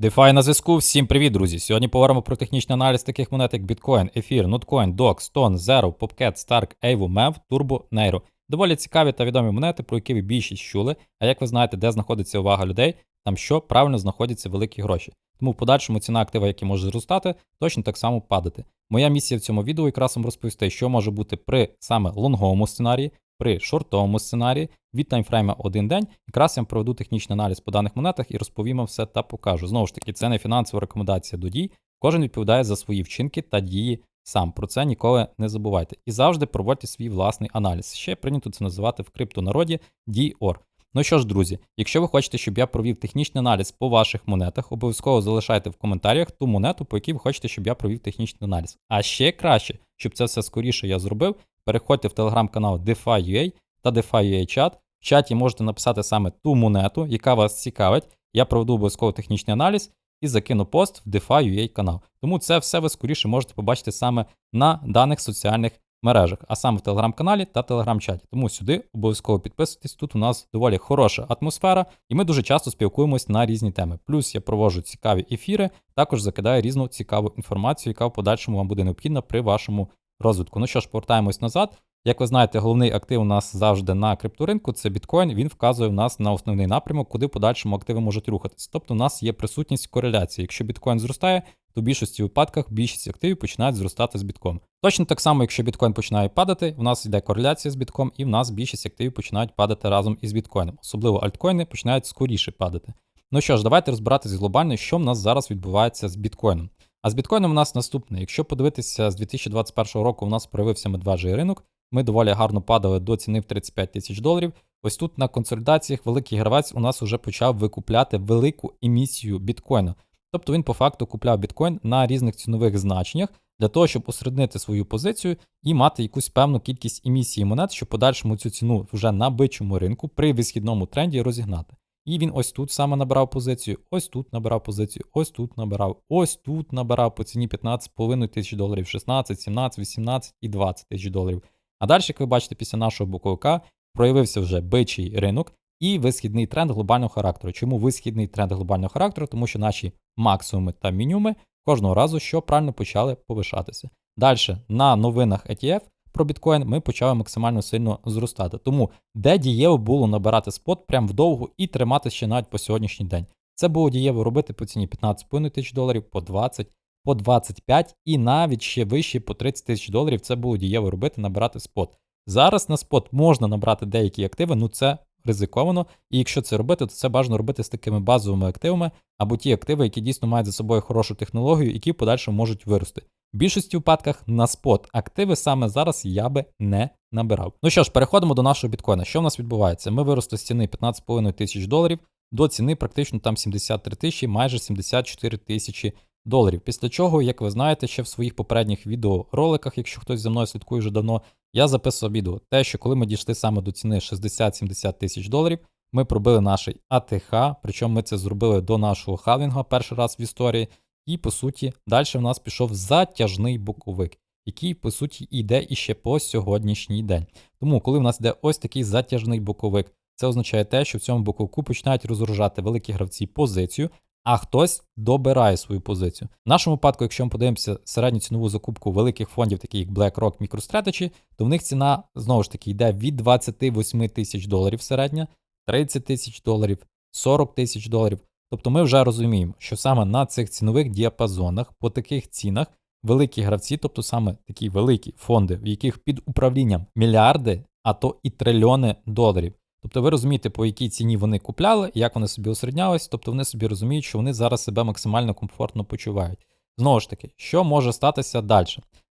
DeFi на зв'язку. Всім привіт, друзі! Сьогодні поговоримо про технічний аналіз таких монет, як Bitcoin, Ефір, Nutcoin, DOX, Stone, Zero, Popcat, Stark, Aave, MEV, Turbo, Neiro. Доволі цікаві та відомі монети, про які ви більшість чули. А як ви знаєте, де знаходиться увага людей, там що правильно знаходяться великі гроші. Тому в подальшому ціна актива, який може зростати, точно так само падати. Моя місія в цьому відео якраз вам розповісти, що може бути при саме лонговому сценарії, при шортовому сценарії від таймфрейма один день. Якраз я проведу технічний аналіз по даних монетах і розповім вам все та покажу. Знову ж таки, це не фінансова рекомендація до дій. Кожен відповідає за свої вчинки та дії сам. Про це ніколи не забувайте. І завжди проводьте свій власний аналіз. Ще прийнято це називати в криптонароді DOR. Ну що ж, друзі, якщо ви хочете, щоб я провів технічний аналіз по ваших монетах, обов'язково залишайте в коментарях ту монету, по якій ви хочете, щоб я провів технічний аналіз. А ще краще, щоб це все скоріше я зробив, переходьте в телеграм-канал DeFi.ua та DeFi.ua чат. В чаті можете написати саме ту монету, яка вас цікавить. Я проведу обов'язково технічний аналіз і закину пост в DeFi.ua канал. Тому це все ви скоріше можете побачити саме на даних соціальних мережах, а саме в телеграм-каналі та телеграм-чаті. Тому сюди обов'язково підписуйтесь. Тут у нас доволі хороша атмосфера, і ми дуже часто спілкуємось на різні теми. Плюс я проводжу цікаві ефіри, також закидаю різну цікаву інформацію, яка в подальшому вам буде необхідна при вашому розвитку. Ну що ж, повертаємось назад. Як ви знаєте, головний актив у нас завжди на крипторинку це біткоін. Він вказує в нас на основний напрямок, куди в подальшому активи можуть рухатись. Тобто, у нас є присутність кореляції. Якщо біткоін зростає, то в більшості випадках більшість активів починають зростати з бітком. Точно так само, якщо біткоін починає падати, у нас йде кореляція з бітком, і в нас більшість активів починають падати разом із біткоїном. Особливо альткоїни починають скоріше падати. Ну що ж, давайте розбиратися глобально, що в нас зараз відбувається з біткоїном. А з біткоїном у нас наступне. Якщо подивитися з 2021 року, у нас проявився медвежий ринок. Ми доволі гарно падали до ціни в 35 тисяч доларів. Ось тут на консолідаціях великий гравець у нас вже почав викупляти велику емісію біткоїну. Тобто він по факту купляв біткоін на різних цінових значеннях для того, щоб усереднити свою позицію і мати якусь певну кількість емісії монет, щоб подальшому цю ціну вже на бичому ринку при висхідному тренді розігнати. І він ось тут саме набирав позицію, ось тут набирав позицію, ось тут набирав, ось тут набирав по ціні 15,5 тисяч доларів, 16, 17, 18 і 20 тисяч доларів. А далі, як ви бачите, після нашого боковика проявився вже бичий ринок і висхідний тренд глобального характеру. Чому висхідний тренд глобального характеру? Тому що наші максимуми та мінімуми кожного разу що правильно почали повишатися. Далі на новинах ETF про біткоін ми почали максимально сильно зростати. Тому де дієво було набирати спот прям вдовго і тримати ще навіть по сьогоднішній день. Це було дієво робити по ціні 15,5 тисяч доларів, по 20, по 25 і навіть ще вище по 30 тисяч доларів це було дієво робити, набирати спот. Зараз на спот можна набрати деякі активи, ну це ризиковано. І якщо це робити, то це бажано робити з такими базовими активами або ті активи, які дійсно мають за собою хорошу технологію, які в подальшому можуть вирости. В більшості випадках на спот активи саме зараз я би не набирав. Ну що ж, переходимо до нашого біткоїна. Що в нас відбувається? Ми виросли з ціни 15,5 тисяч доларів до ціни практично там 73 тисячі, майже 74 тисячі доларів. Після чого, як ви знаєте, ще в своїх попередніх відеороликах, якщо хтось за мною слідкує вже давно, я записував відео. Те, що коли ми дійшли саме до ціни 60-70 тисяч доларів, ми пробили наш АТХ, причому ми це зробили до нашого халвінга перший раз в історії. І, по суті, далі в нас пішов затяжний боковик, який, по суті, йде іще по сьогоднішній день. Тому, коли в нас йде ось такий затяжний боковик, це означає те, що в цьому боковику починають розгружати великі гравці позицію, а хтось добирає свою позицію. В нашому випадку, якщо ми подивимося середню цінову закупку великих фондів, таких як BlackRock, MicroStrategy, то в них ціна знову ж таки йде від 28 тисяч доларів середня, 30 тисяч доларів, 40 тисяч доларів. Тобто ми вже розуміємо, що саме на цих цінових діапазонах, по таких цінах, великі гравці, тобто саме такі великі фонди, в яких під управлінням мільярди, а то і трильйони доларів. Тобто ви розумієте, по якій ціні вони купляли, як вони собі осереднялись, тобто вони собі розуміють, що вони зараз себе максимально комфортно почувають. Знову ж таки, що може статися далі?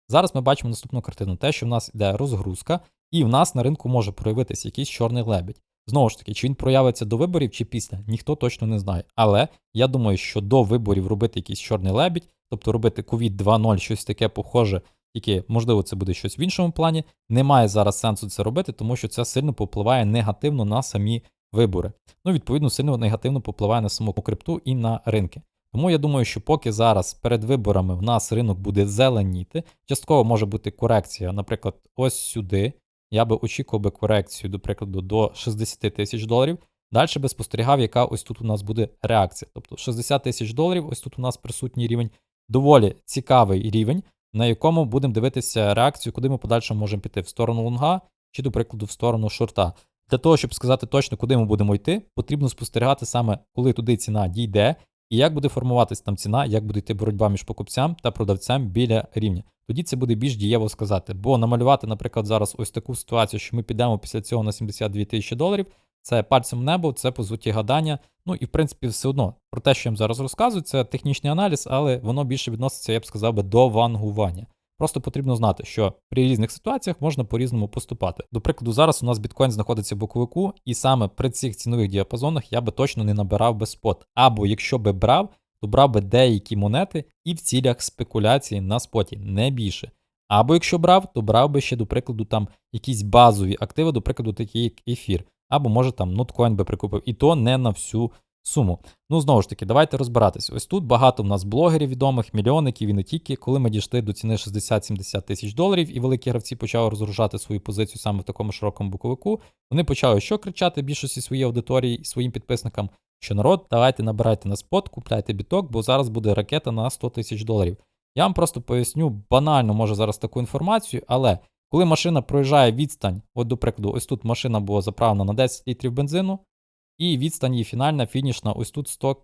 Зараз ми бачимо наступну картину: те, що в нас йде розгрузка, і в нас на ринку може проявитися якийсь чорний лебідь. Знову ж таки, чи він проявиться до виборів чи після, ніхто точно не знає. Але я думаю, що до виборів робити якийсь чорний лебідь, тобто робити COVID 2.0, щось таке похоже, тільки, можливо, це буде щось в іншому плані. Немає зараз сенсу це робити, тому що це сильно попливає негативно на самі вибори. Ну, відповідно, сильно негативно попливає на саму крипту і на ринки. Тому я думаю, що поки зараз перед виборами в нас ринок буде зеленіти, частково може бути корекція, наприклад, ось сюди. Я би очікував би корекцію, до прикладу, до 60 тисяч доларів. Далі би спостерігав, яка ось тут у нас буде реакція. Тобто 60 тисяч доларів, ось тут у нас присутній рівень, доволі цікавий рівень, на якому будемо дивитися реакцію, куди ми подальше можемо піти в сторону лонга чи, до прикладу, в сторону шорта. Для того, щоб сказати точно, куди ми будемо йти, потрібно спостерігати саме, коли туди ціна дійде, і як буде формуватись там ціна, як буде йти боротьба між покупцям та продавцем біля рівня. Тоді це буде більш дієво сказати. Бо намалювати, наприклад, зараз ось таку ситуацію, що ми підемо після цього на 72 тисячі доларів, це пальцем небо, це по суті гадання. Ну і в принципі все одно про те, що я вам зараз розказую, це технічний аналіз, але воно більше відноситься, я б сказав би, до вангування. Просто потрібно знати, що при різних ситуаціях можна по-різному поступати. До прикладу, зараз у нас біткоін знаходиться в боковику, і саме при цих цінових діапазонах я би точно не набирав би спот. Або якщо би брав, то брав би деякі монети і в цілях спекуляції на споті, не більше. Або якщо брав, то брав би ще, до прикладу, там якісь базові активи, до прикладу, такі як ефір. Або може там ноткоін би прикупив, і то не на всю суму. Ну, знову ж таки, давайте розбиратись. Ось тут багато в нас блогерів відомих, мільйонників і не тільки, коли ми дійшли до ціни 60-70 тисяч доларів, і великі гравці почали розгружати свою позицію саме в такому широкому боковику. Вони почали що кричати більшості своєї аудиторії і своїм підписникам, що народ, давайте набирайте на спот, купляйте біток, бо зараз буде ракета на 100 тисяч доларів. Я вам просто поясню банально, може зараз таку інформацію, але коли машина проїжджає відстань, от до прикладу, ось тут машина була заправлена на 10 літрів бензину, і відстань її фінальна, фінішна, ось тут 100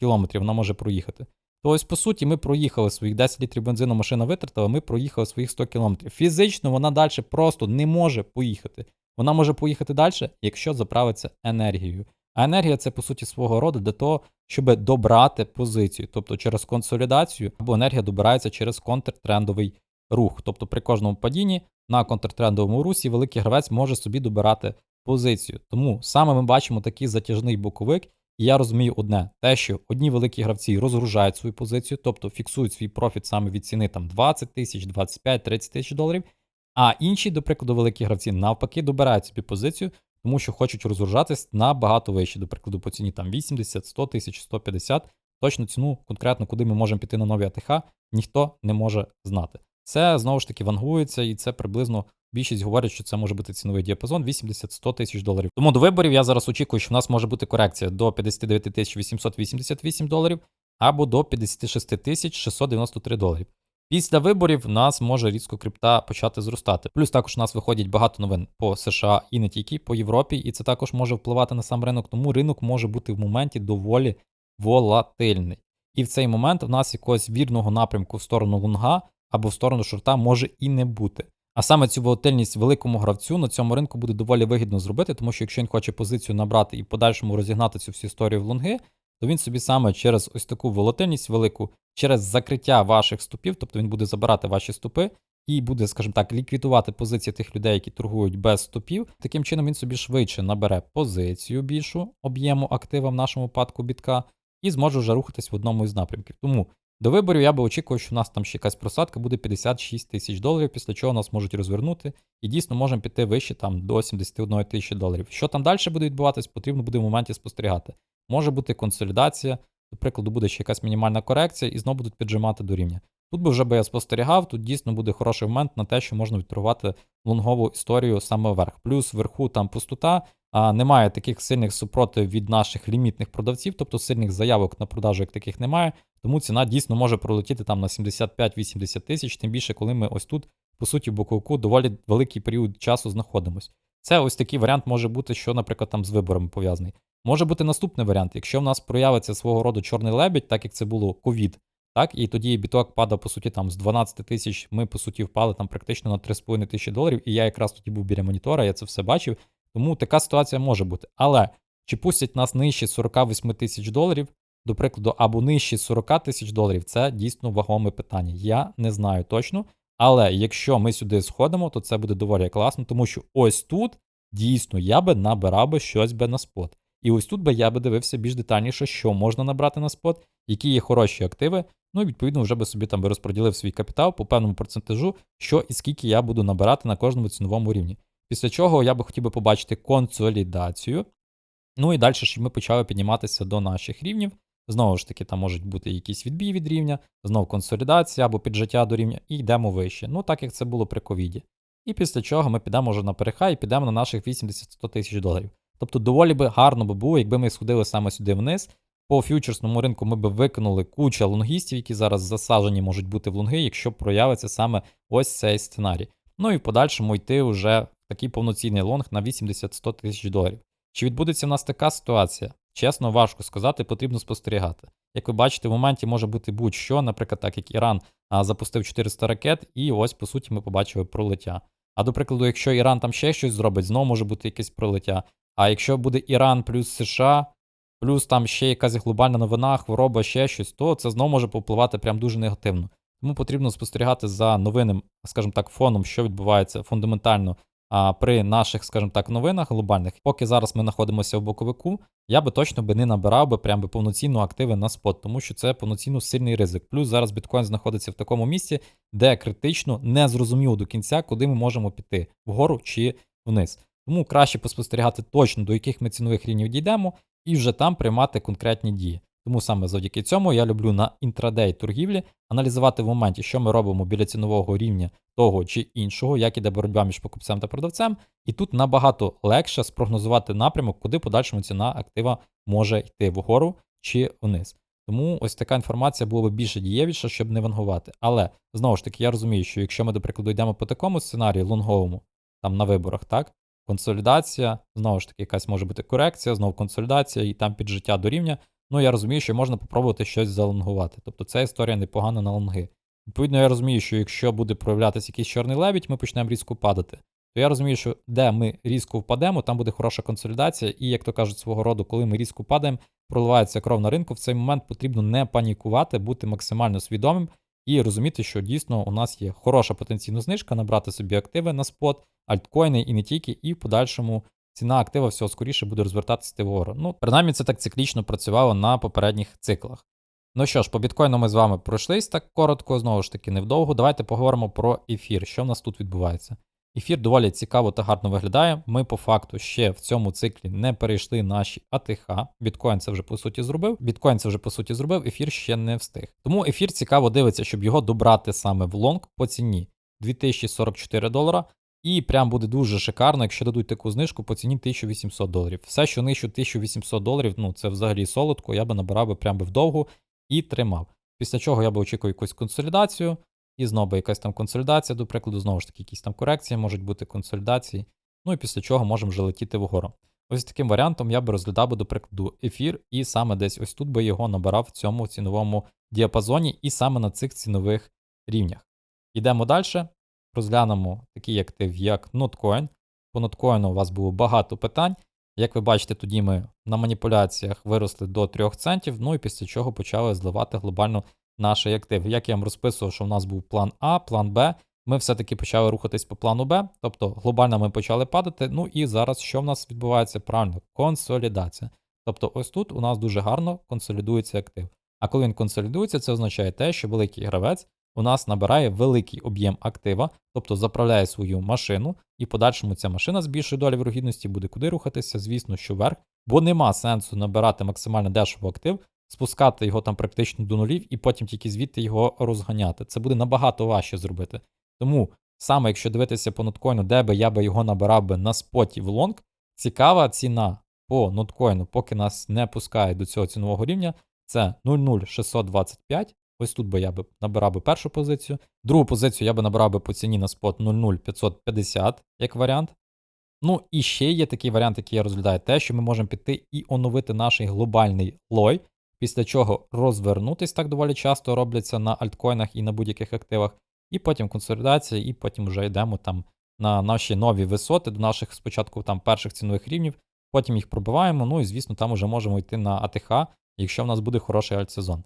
кілометрів вона може проїхати. То ось, по суті, ми проїхали своїх 10 літрів бензину, машина витратила, ми проїхали своїх 100 кілометрів. Фізично вона далі просто не може поїхати. Вона може поїхати далі, якщо заправиться енергією. А енергія це, по суті, свого роду для того, щоб добрати позицію, тобто через консолідацію, або енергія добирається через контртрендовий рух. Тобто при кожному падінні на контртрендовому русі великий гравець може собі добирати позицію. Тому саме ми бачимо такий затяжний боковик, і я розумію одне: те, що одні великі гравці розгружають свою позицію, тобто фіксують свій профіт саме від ціни там 20 тисяч, 25, 30 тисяч доларів. А інші, до прикладу, великі гравці навпаки добирають собі позицію, тому що хочуть розгружатись набагато вище, до прикладу, по ціні там 80, 100 тисяч, 150. Точну ціну, конкретно, куди ми можемо піти на нові АТХ, ніхто не може знати. Це знову ж таки вангується, і це приблизно більшість говорять, що це може бути ціновий діапазон 80-100 тисяч доларів. Тому до виборів я зараз очікую, що в нас може бути корекція до 59 тисяч 888 доларів або до 56 тисяч 693 доларів. Після виборів в нас може різко крипта почати зростати. Плюс також у нас виходять багато новин по США і не тільки по Європі, і це також може впливати на сам ринок. Тому ринок може бути в моменті доволі волатильний. І в цей момент в нас якогось вірного напрямку в сторону лонга або в сторону шорта може і не бути. А саме цю волатильність великому гравцю на цьому ринку буде доволі вигідно зробити, тому що якщо він хоче позицію набрати і подальшому розігнати цю всю історію в лонги, то він собі саме через ось таку волатильність велику, через закриття ваших ступів, тобто він буде забирати ваші ступи і буде, скажімо так, ліквідувати позиції тих людей, які торгують без стопів. Таким чином він собі швидше набере позицію більшу об'єму актива в нашому випадку бітка і зможе вже рухатись в одному із напрямків. Тому до виборів я би очікував, що у нас там ще якась просадка буде 56 тисяч доларів, після чого нас можуть розвернути, і дійсно можемо піти вище там до 71 тисячі доларів. Що там далі буде відбуватись, потрібно буде в моменті спостерігати. Може бути консолідація, до прикладу, буде ще якась мінімальна корекція, і знову будуть піджимати до рівня. Тут би вже би я спостерігав, тут дійсно буде хороший момент на те, що можна відторгувати лонгову історію саме вверх. Плюс вверху там пустота, а немає таких сильних супротив від наших лімітних продавців, тобто сильних заявок на продажу, як таких немає. Тому ціна дійсно може пролетіти там на 75-80 тисяч, тим більше, коли ми ось тут, по суті, в боковику доволі великий період часу знаходимось. Це ось такий варіант може бути, що, наприклад, там з виборами пов'язаний. Може бути наступний варіант, якщо в нас проявиться свого роду чорний лебідь, так як це було ковід, так, і тоді біток падав, по суті, там з 12 тисяч, ми, по суті, впали там практично на 3,5 тисячі доларів, і я якраз тоді був біля монітора, я це все бачив. Тому така ситуація може бути. Але чи пустять нас нижче 48 тисяч доларів, до прикладу, або нижче 40 тисяч доларів, це дійсно вагоме питання. Я не знаю точно. Але якщо ми сюди сходимо, то це буде доволі класно, тому що ось тут дійсно я би набирав би щось би на спот. І ось тут би я би дивився більш детальніше, що можна набрати на спот, які є хороші активи. Ну і відповідно вже би собі там би розподілив свій капітал по певному процентажу, що і скільки я буду набирати на кожному ціновому рівні. Після чого я би хотів би побачити консолідацію. Ну і далі ж ми почали підніматися до наших рівнів. Знову ж таки, там можуть бути якісь відбій від рівня, знову консолідація або піджиття до рівня, і йдемо вище. Ну, так як це було при ковіді. І після чого ми підемо вже на перехай і підемо на наших 80-100 тисяч доларів. Тобто доволі би гарно би було, якби ми сходили саме сюди вниз. По фьючерсному ринку ми би викинули куча лонгістів, які зараз засаджені можуть бути в лонги, якщо проявиться саме ось цей сценарій. Ну і в подальшому йти вже в такий повноцінний лонг на 80-100 тисяч доларів. Чи відбудеться в нас така ситуація? Чесно, важко сказати, потрібно спостерігати. Як ви бачите, в моменті може бути будь-що, наприклад, так як Іран запустив 400 ракет, і ось, по суті, ми побачили пролиття. А до прикладу, якщо Іран там ще щось зробить, знову може бути якесь пролиття. А якщо буде Іран плюс США, плюс там ще якась глобальна новина, хвороба, ще щось, то це знову може попливати прям дуже негативно. Тому потрібно спостерігати за новинним, скажімо так, фоном, що відбувається фундаментально а, при наших, скажімо так, новинах глобальних. Поки зараз ми знаходимося в боковику, я би точно би не набирав би прям би повноцінно активи на спот, тому що це повноцінно сильний ризик. Плюс зараз біткоін знаходиться в такому місці, де критично не зрозуміло до кінця, куди ми можемо піти вгору чи вниз. Тому краще поспостерігати точно, до яких ми цінових рівнів дійдемо, і вже там приймати конкретні дії. Тому саме завдяки цьому я люблю на інтрадей торгівлі аналізувати в моменті, що ми робимо біля цінового рівня того чи іншого, як іде боротьба між покупцем та продавцем. І тут набагато легше спрогнозувати напрямок, куди подальшому ціна актива може йти вгору чи вниз. Тому ось така інформація була б більше дієвіша, щоб не вангувати. Але знову ж таки, я розумію, що якщо ми, до прикладу, йдемо по такому сценарію лонговому, там на виборах, так, консолідація, знову ж таки, якась може бути корекція, знову консолідація і там піджиття до рівня. Ну, я розумію, що можна попробувати щось залонгувати. Тобто ця історія непогана на лонги. Відповідно, я розумію, що якщо буде проявлятися якийсь чорний лебідь, ми почнемо різко падати. То я розумію, що де ми різко впадемо, там буде хороша консолідація, і, як то кажуть, свого роду, коли ми різко падаємо, проливається кров на ринку, в цей момент потрібно не панікувати, бути максимально свідомим і розуміти, що дійсно у нас є хороша потенційна знижка, набрати собі активи на спот, альткоїни і не тільки, і в подальшому ціна актива всього скоріше буде розвертатися вгору. Ну, принаймні, це так циклічно працювало на попередніх циклах. Ну що ж, по біткоїну ми з вами пройшлись так коротко, знову ж таки, невдовго. Давайте поговоримо про ефір, що в нас тут відбувається. Ефір доволі цікаво та гарно виглядає. Ми по факту ще в цьому циклі не перейшли наші АТХ. Біткоін це вже по суті зробив. Біткоін це вже по суті зробив, ефір ще не встиг. Тому ефір цікаво дивиться, щоб його добрати саме в лонг по ціні 2044 долара. І прям буде дуже шикарно, якщо дадуть таку знижку по ціні 1800 доларів. Все, що нижче 1800 доларів, ну це взагалі солодко, я би набирав би прям би вдовгу і тримав. Після чого я би очікував якусь консолідацію, і знову якась там консолідація, до прикладу, знову ж таки, якісь там корекції можуть бути консолідації. Ну і після чого можемо вже летіти вгору. Ось таким варіантом я би розглядав до прикладу, ефір, і саме десь ось тут би його набирав в цьому ціновому діапазоні, і саме на цих цінових рівнях. Йдемо далі. Розглянемо такий актив, як Notcoin. По Notcoin у вас було багато питань. Як ви бачите, тоді ми на маніпуляціях виросли до 3 центів, ну і після чого почали зливати глобально наш актив. Як я вам розписував, що в нас був план А, план Б, ми все-таки почали рухатись по плану Б, тобто глобально ми почали падати. Ну і зараз що в нас відбувається? Правильно, консолідація. Тобто, ось тут у нас дуже гарно консолідується актив. А коли він консолідується, це означає те, що великий гравець у нас набирає великий об'єм актива, тобто заправляє свою машину, і в подальшому ця машина з більшою долі вирогідності буде куди рухатися, звісно, що вверх, бо нема сенсу набирати максимально дешево актив, спускати його там практично до нулів і потім тільки звідти його розганяти. Це буде набагато важче зробити. Тому саме, якщо дивитися по ноткоїну, де би я би його набирав би на споті в лонг, цікава ціна по ноткоїну, поки нас не пускає до цього цінового рівня, це 00625. Ось тут би я би набирав би першу позицію. Другу позицію я би набрав би по ціні на спот 00550 як варіант. Ну і ще є такий варіант, який я розглядаю, те, що ми можемо піти і оновити наш глобальний лой, після чого розвернутись так доволі часто робляться на альткоїнах і на будь-яких активах, і потім консолідація, і потім вже йдемо там на наші нові висоти до наших спочатку там перших цінових рівнів, потім їх пробиваємо. Ну і звісно, там вже можемо йти на АТХ, якщо в нас буде хороший альтсезон.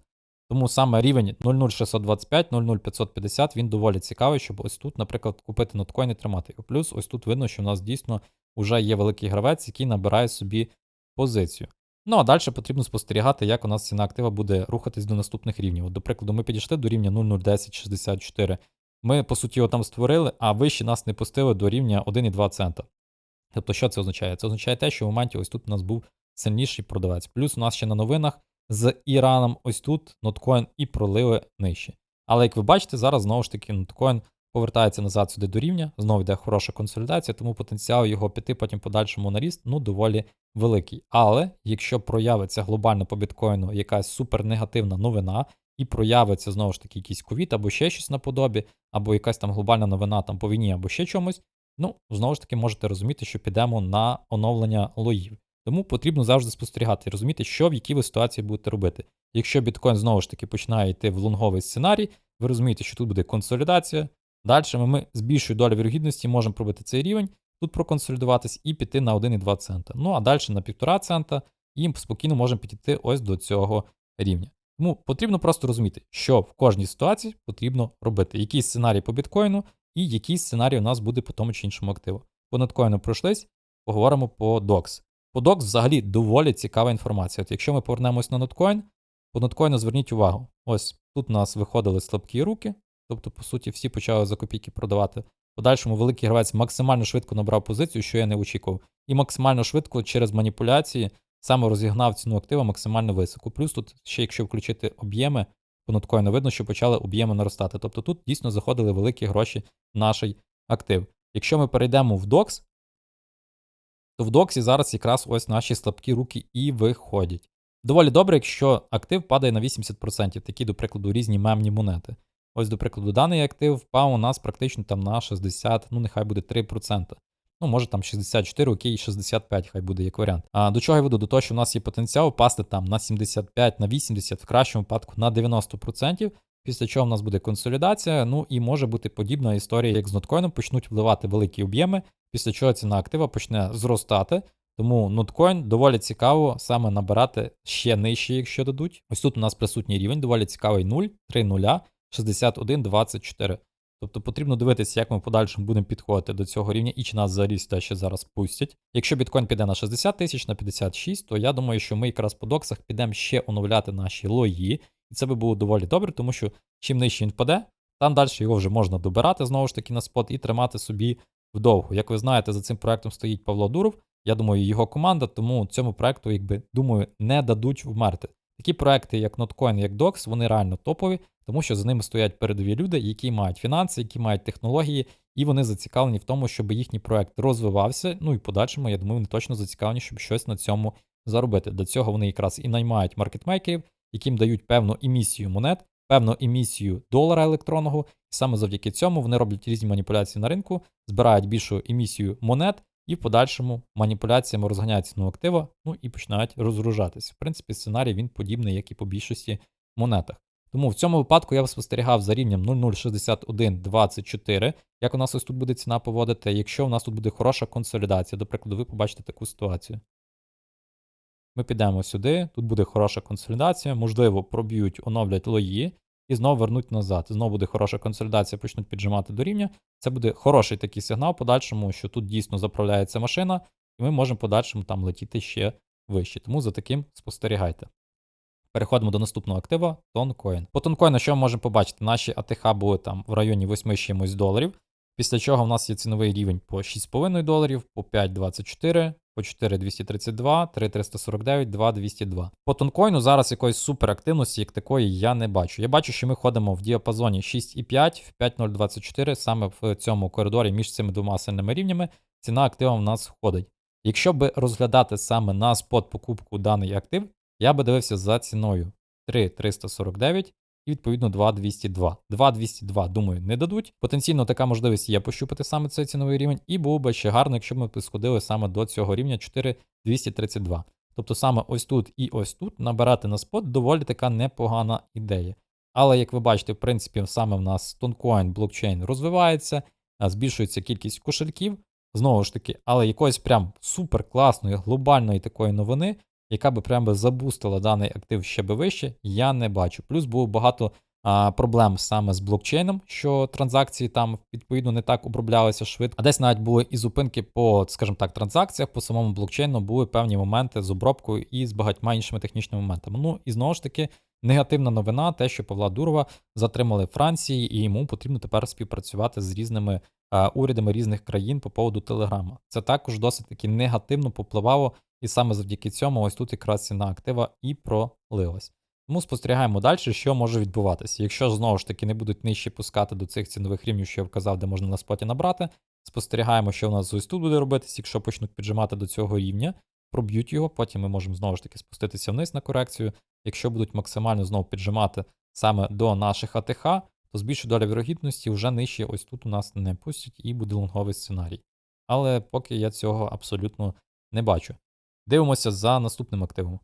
Тому саме рівень 00625, 00550 він доволі цікавий, щоб ось тут, наприклад, купити ноткоін і тримати його. Плюс ось тут видно, що в нас дійсно вже є великий гравець, який набирає собі позицію. Ну а далі потрібно спостерігати, як у нас ціна актива буде рухатись до наступних рівнів. От, До прикладу, ми підійшли до рівня 0,01064. Ми, по суті, його там створили, а вище нас не пустили до рівня 1,2 цента. Тобто, що це означає? Це означає те, що в моменті ось тут у нас був сильніший продавець. Плюс у нас ще на новинах з Іраном ось тут ноткоін і пролили нижче. Але як ви бачите, зараз знову ж таки ноткоін повертається назад сюди до рівня, знову йде хороша консолідація, тому потенціал його піти потім подальшому на ріст ну доволі великий. Але якщо проявиться глобально по біткоїну якась супернегативна новина, і проявиться знову ж таки якийсь ковід або ще щось наподобі, або якась там глобальна новина там по війні, або ще чомусь, ну знову ж таки можете розуміти, що підемо на оновлення лоїв. Тому потрібно завжди спостерігати і розуміти, що в якій ви ситуації будете робити. Якщо біткоін знову ж таки починає йти в лонговий сценарій, ви розумієте, що тут буде консолідація. Далі ми з більшою долею вірогідності можемо пробити цей рівень, тут проконсолідуватись і піти на 1,2 цента. Ну а далі на 1,5 цента і спокійно можемо підійти ось до цього рівня. Тому потрібно просто розуміти, що в кожній ситуації потрібно робити, який сценарій по біткоїну і який сценарій у нас буде по тому чи іншому активу. По неткоїну пройшлись, поговоримо по DOX. По DOX взагалі доволі цікава інформація. От якщо ми повернемось на ноткоін, по ноткоїну зверніть увагу. Ось тут у нас виходили слабкі руки, тобто, по суті, всі почали за копійки продавати. Подальшому великий гравець максимально швидко набрав позицію, що я не очікував, і максимально швидко через маніпуляції саме розігнав ціну актива максимально високо. Плюс тут ще, якщо включити об'єми, по ноткоїну видно, що почали об'єми наростати. Тобто тут дійсно заходили великі гроші в наш актив. Якщо ми перейдемо в DOX, то в доксі зараз якраз ось наші слабкі руки і виходять. Доволі добре, якщо актив падає на 80%, такі, до прикладу, різні мемні монети. Ось, до прикладу, даний актив впав у нас практично там на 60, ну нехай буде 3%. Ну, може там 64, окей, 65, хай буде як варіант. А до чого я веду? До того, що в нас є потенціал впасти там на 75, на 80, в кращому випадку на 90%, після чого в нас буде консолідація. Ну і може бути подібна історія, як з ноткоїном, почнуть вливати великі об'єми, після чого ціна актива почне зростати. Тому ноткоін доволі цікаво саме набирати ще нижче, якщо дадуть. Ось тут у нас присутній рівень, доволі цікавий 0, 3, 0, 61, 24. Тобто потрібно дивитися, як ми подальшому будемо підходити до цього рівня і чи нас взагалі сюди ще зараз пустять. Якщо біткоін піде на 60 тисяч, на 56, то я думаю, що ми якраз по доксах підемо ще оновляти наші лої. І це би було доволі добре, тому що чим нижче він впаде, там далі його вже можна добирати знову ж таки на спот і тримати собі вдовго. Як ви знаєте, за цим проектом стоїть Павло Дуров. Я думаю, його команда, тому цьому проекту, якби думаю, не дадуть вмерти. Такі проекти, як Notcoin, як Dox, вони реально топові, тому що за ними стоять передові люди, які мають фінанси, які мають технології, і вони зацікавлені в тому, щоб їхній проект розвивався. Ну і подальшому, я думаю, вони точно зацікавлені, щоб щось на цьому заробити. До цього вони якраз і наймають маркетмейкерів, яким дають певну емісію монет, певну емісію долара електронного, і саме завдяки цьому вони роблять різні маніпуляції на ринку, збирають більшу емісію монет і в подальшому маніпуляціями розганяють ціну актива, ну і починають розгружатися. В принципі, сценарій він подібний, як і по більшості монетах. Тому в цьому випадку я спостерігав за рівнем 0,06124, як у нас ось тут буде ціна поводити, якщо у нас тут буде хороша консолідація, до прикладу, ви побачите таку ситуацію. Ми підемо сюди, тут буде хороша консолідація, можливо, проб'ють, оновлять лої, і знову вернуть назад. Знову буде хороша консолідація, почнуть піджимати до рівня. Це буде хороший такий сигнал, подальшому, що тут дійсно заправляється машина, і ми можемо подальшому там летіти ще вище. Тому за таким спостерігайте. Переходимо до наступного актива Тонкоін. По тонкоїну, що ми можемо побачити? Наші АТХ були там в районі 8 чимось доларів. Після чого в нас є ціновий рівень по 6,5 доларів, по 5,24, по 4,232, 3,349, 2,202. По тонкоїну зараз якоїсь суперактивності, як такої, я не бачу. Я бачу, що ми ходимо в діапазоні 6,5 в 5,024, саме в цьому коридорі між цими двома сильними рівнями. Ціна актива в нас входить. Якщо би розглядати саме на спот покупку даний актив, я би дивився за ціною 3,349 і відповідно 2,202. 2,202, думаю, не дадуть. Потенційно така можливість є пощупати саме цей ціновий рівень, і було би ще гарно, якщо б ми сходили саме до цього рівня 4,232. Тобто саме ось тут і ось тут набирати на спот доволі така непогана ідея. Але, як ви бачите, в принципі, саме в нас тонкоін блокчейн розвивається, збільшується кількість кошельків. Знову ж таки, але якоїсь прям супер класної, глобальної такої новини яка би прямо забустила даний актив ще би вище, я не бачу. Плюс було багато а, проблем саме з блокчейном, що транзакції там відповідно не так оброблялися швидко. А десь навіть були і зупинки по, скажімо так, транзакціях по самому блокчейну були певні моменти з обробкою і з багатьма іншими технічними моментами. Ну і знову ж таки. Негативна новина, те, що Павла Дурова затримали в Франції, і йому потрібно тепер співпрацювати з різними а, урядами різних країн по поводу Телеграма. Це також досить таки негативно попливало і саме завдяки цьому ось тут якраз ціна актива і пролилась. Тому спостерігаємо далі, що може відбуватися. Якщо знову ж таки не будуть нижче пускати до цих цінових рівнів, що я вказав, де можна на споті набрати, спостерігаємо, що у нас ось тут буде робитися, якщо почнуть піджимати до цього рівня, проб'ють його, потім ми можемо знову ж таки спуститися вниз на корекцію. Якщо будуть максимально знову піджимати саме до наших АТХ, то з більшою долею вірогідності вже нижче ось тут у нас не пустять і буде лонговий сценарій. Але поки я цього абсолютно не бачу. Дивимося за наступним активом.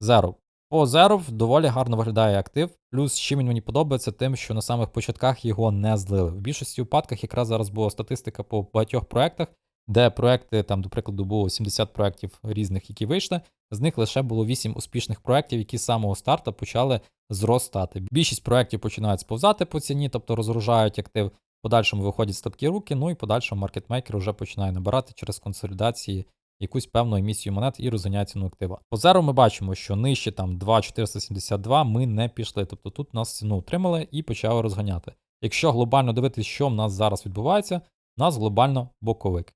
Zero. По Zero доволі гарно виглядає актив. Плюс, чим він мені подобається, тим, що на самих початках його не злили. В більшості випадках якраз зараз була статистика по багатьох проектах, де проекти, там, до прикладу, було 70 проєктів різних, які вийшли. З них лише було 8 успішних проєктів, які з самого старту почали зростати. Більшість проєктів починають сповзати по ціні, тобто розгружають актив. В подальшому виходять слабкі руки, ну і подальшому маркетмейкер вже починає набирати через консолідації якусь певну емісію монет і розганяє ціну актива. По зеру ми бачимо, що нижче там 2,472 ми не пішли. Тобто тут нас ціну утримали і почали розганяти. Якщо глобально дивитися, що в нас зараз відбувається, у нас глобально боковик.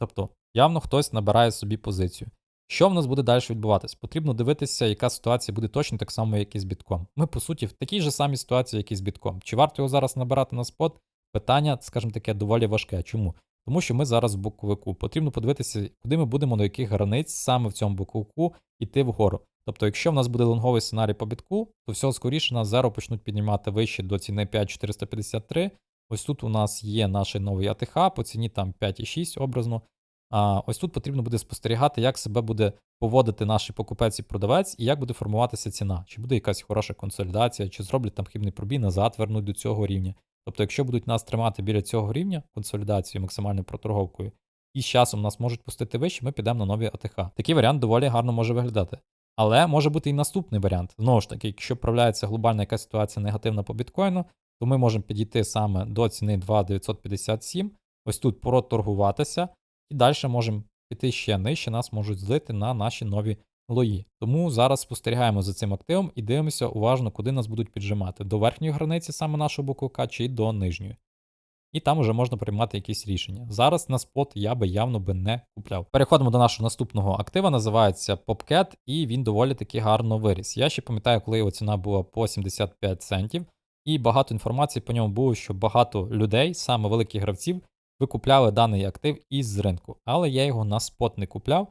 Тобто, явно хтось набирає собі позицію. Що в нас буде далі відбуватись? Потрібно дивитися, яка ситуація буде точно так само, як і з бітком. Ми, по суті, в такій же самій ситуації, як і з бітком. Чи варто його зараз набирати на спот? Питання, скажімо таке, доволі важке. Чому? Тому що ми зараз в боковику. Потрібно подивитися, куди ми будемо до яких границь саме в цьому боковику йти вгору. Тобто, якщо в нас буде лонговий сценарій по бітку, то всього скоріше нас зеро почнуть піднімати вище до ціни 5,453. Ось тут у нас є наш новий АТХ по ціні там 5,6 образно. А ось тут потрібно буде спостерігати, як себе буде поводити наш покупець і продавець, і як буде формуватися ціна. Чи буде якась хороша консолідація, чи зроблять там хибний пробій, назад вернуть до цього рівня. Тобто, якщо будуть нас тримати біля цього рівня консолідацією, максимальною проторговкою, і з часом нас можуть пустити вище, ми підемо на нові АТХ. Такий варіант доволі гарно може виглядати. Але може бути і наступний варіант. Знову ж таки, якщо проявляється глобальна якась ситуація негативна по біткоїну, то ми можемо підійти саме до ціни 2,957, ось тут проторгуватися, і далі можемо піти ще нижче, нас можуть злити на наші нові лої. Тому зараз спостерігаємо за цим активом і дивимося уважно, куди нас будуть піджимати: до верхньої границі саме нашого боковика чи до нижньої. І там вже можна приймати якісь рішення. Зараз на спот я би явно би не купляв. Переходимо до нашого наступного актива, називається Popcat, і він доволі таки гарно виріс. Я ще пам'ятаю, коли його ціна була по 75 центів, і багато інформації по ньому було, що багато людей, саме великих гравців, викупляли даний актив із ринку. Але я його на спот не купляв.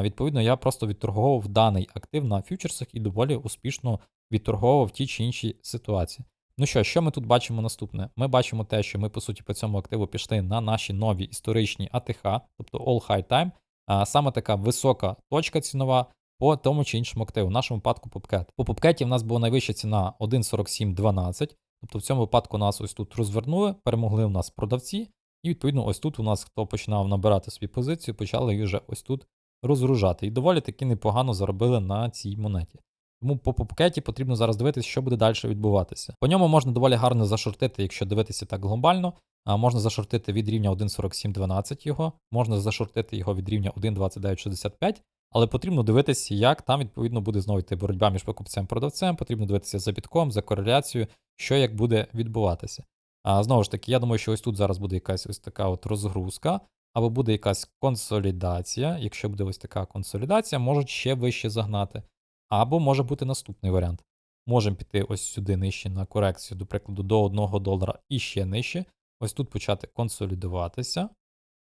Відповідно, я просто відторговував даний актив на фьючерсах і доволі успішно відторговував ті чи інші ситуації. Ну що, що ми тут бачимо наступне? Ми бачимо те, що ми, по суті, по цьому активу пішли на наші нові історичні АТХ, тобто All High Time, а саме така висока точка цінова по тому чи іншому активу, в нашому випадку PopCat. По PopCat в нас була найвища ціна 1,4712, тобто в цьому випадку нас ось тут розвернули, перемогли у нас продавці, і відповідно ось тут у нас хто починав набирати свою позицію, почали її вже ось тут розгружати. І доволі таки непогано заробили на цій монеті. Тому по попкеті потрібно зараз дивитися, що буде далі відбуватися. По ньому можна доволі гарно зашортити, якщо дивитися так глобально. А можна зашортити від рівня 1.4712 його, можна зашортити його від рівня 1.2965, але потрібно дивитися, як там відповідно буде знову йти боротьба між покупцем і продавцем. Потрібно дивитися за бітком, за кореляцією, що як буде відбуватися. А знову ж таки, я думаю, що ось тут зараз буде якась ось така от розгрузка або буде якась консолідація. Якщо буде ось така консолідація, можуть ще вище загнати. Або може бути наступний варіант. Можемо піти ось сюди нижче на корекцію, до прикладу, до 1 долара і ще нижче. Ось тут почати консолідуватися.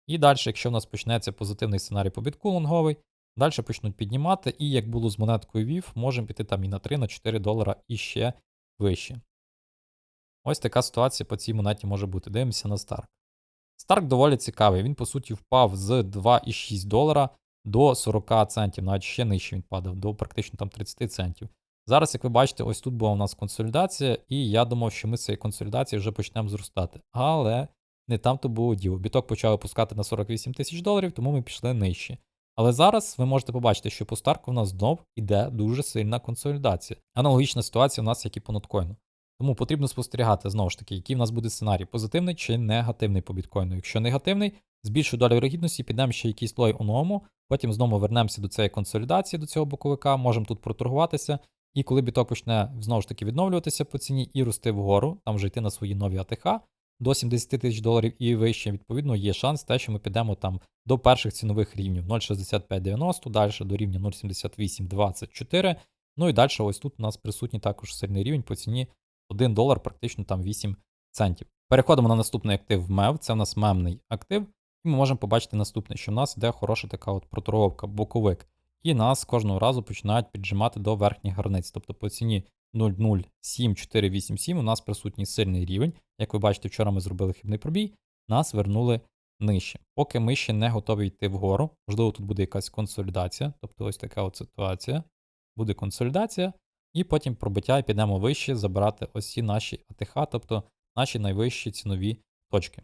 І далі, якщо в нас почнеться позитивний сценарій по бітку лонговий, далі почнуть піднімати, і як було з монеткою VIV, можемо піти там і на 3, на 4 долара і ще вище. Ось така ситуація по цій монеті може бути. Дивимося на старт. Старк доволі цікавий. Він, по суті, впав з 2,6 долара до 40 центів, навіть ще нижче він падав, до практично там 30 центів. Зараз, як ви бачите, ось тут була у нас консолідація, і я думав, що ми з цієї консолідації вже почнемо зростати. Але не там то було діло. Біток почав опускати на 48 тисяч доларів, тому ми пішли нижче. Але зараз ви можете побачити, що по старку в нас знов іде дуже сильна консолідація. Аналогічна ситуація у нас, як і по ноткоїну. Тому потрібно спостерігати знову ж таки, який в нас буде сценарій, позитивний чи негативний по біткоїну. Якщо негативний, з більшою долею вірогідності підемо ще якийсь слой у новому, потім знову вернемося до цієї консолідації, до цього боковика, можемо тут проторгуватися. І коли біток почне знову ж таки відновлюватися по ціні і рости вгору, там вже йти на свої нові АТХ до 70 тисяч доларів і вище, відповідно, є шанс те, що ми підемо там до перших цінових рівнів 0,6590, далі до рівня 0,7824 Ну і далі ось тут у нас присутній також сильний рівень по ціні 1 долар, практично там 8 центів. Переходимо на наступний актив MEV, це у нас мемний актив, і ми можемо побачити наступне, що в нас йде хороша така от проторговка, боковик, і нас кожного разу починають піджимати до верхніх границь. Тобто по ціні 0,07487 у нас присутній сильний рівень. Як ви бачите, вчора ми зробили хибний пробій, нас вернули нижче. Поки ми ще не готові йти вгору, можливо, тут буде якась консолідація, тобто ось така от ситуація. Буде консолідація, і потім пробиття і підемо вище, забирати ось ці наші АТХ, тобто наші найвищі цінові точки.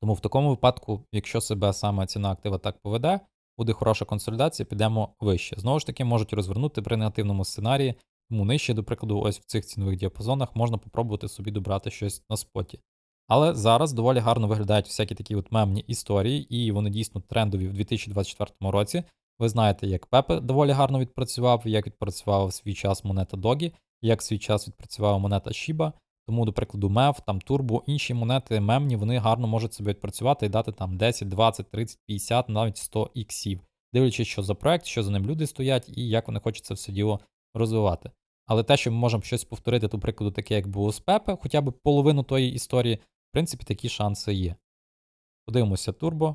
Тому в такому випадку, якщо себе саме ціна актива так поведе, буде хороша консолідація, підемо вище. Знову ж таки, можуть розвернути при негативному сценарії, тому нижче, до прикладу, ось в цих цінових діапазонах можна попробувати собі добрати щось на споті. Але зараз доволі гарно виглядають всякі такі от мемні історії, і вони дійсно трендові в 2024 році. Ви знаєте, як Пепе доволі гарно відпрацював, як відпрацював свій час монета Догі, як свій час відпрацювала монета Shiba. Тому, до прикладу, MEV, там Turbo, інші монети мемні, вони гарно можуть себе відпрацювати і дати там 10, 20, 30, 50, навіть 100 іксів, дивлячись, що за проект, що за ним люди стоять і як вони хочуть це все діло розвивати. Але те, що ми можемо щось повторити, до прикладу, таке, як було з Пепе, хоча б половину тої історії, в принципі, такі шанси є. Подивимося Turbo.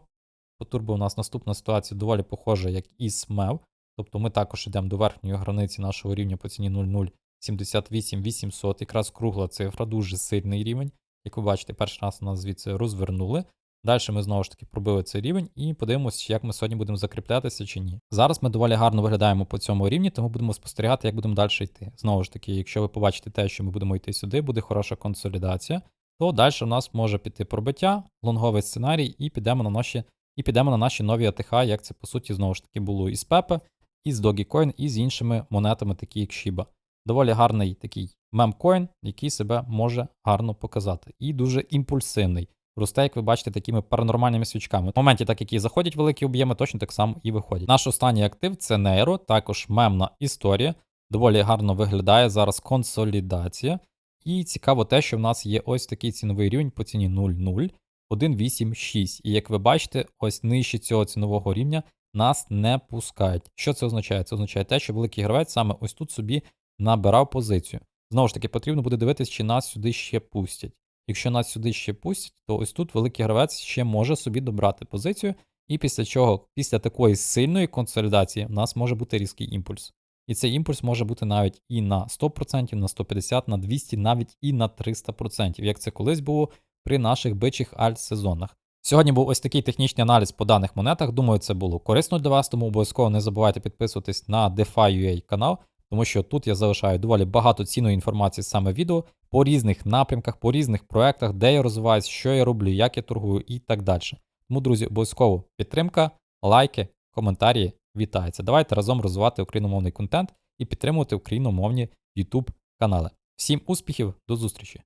По Turbo у нас наступна ситуація доволі похожа, як і з MEV. Тобто ми також йдемо до верхньої границі нашого рівня по ціні 0,078 800. Якраз кругла цифра, дуже сильний рівень. Як ви бачите, перший раз у нас звідси розвернули. Далі ми знову ж таки пробили цей рівень і подивимося, як ми сьогодні будемо закріплятися чи ні. Зараз ми доволі гарно виглядаємо по цьому рівні, тому будемо спостерігати, як будемо далі йти. Знову ж таки, якщо ви побачите те, що ми будемо йти сюди, буде хороша консолідація, то далі у нас може піти пробиття, лонговий сценарій, і підемо на наші і підемо на наші нові АТХ, як це по суті знову ж таки було і з Pepe, і з Dogecoin, і з іншими монетами, такі як Shiba. Доволі гарний такий мемкоін, який себе може гарно показати. І дуже імпульсивний. Росте, як ви бачите, такими паранормальними свічками. В моменті, так які заходять великі об'єми, точно так само і виходять. Наш останній актив це Нейро, також мемна історія. Доволі гарно виглядає зараз консолідація. І цікаво те, що в нас є ось такий ціновий рівень по ціні 0,0. І як ви бачите, ось нижче цього цінового рівня нас не пускають. Що це означає? Це означає те, що великий гравець саме ось тут собі набирав позицію. Знову ж таки, потрібно буде дивитися, чи нас сюди ще пустять. Якщо нас сюди ще пустять, то ось тут великий гравець ще може собі добрати позицію, і після чого, після такої сильної консолідації, в нас може бути різкий імпульс. І цей імпульс може бути навіть і на 100%, на 150%, на 200%, навіть і на 300%, як це колись було при наших бичих альт-сезонах. Сьогодні був ось такий технічний аналіз по даних монетах. Думаю, це було корисно для вас, тому обов'язково не забувайте підписуватись на DeFi.ua канал, тому що тут я залишаю доволі багато цінної інформації саме відео по різних напрямках, по різних проектах, де я розвиваюся, що я роблю, як я торгую і так далі. Тому, друзі, обов'язково підтримка, лайки, коментарі вітаються. Давайте разом розвивати україномовний контент і підтримувати україномовні YouTube канали. Всім успіхів, до зустрічі!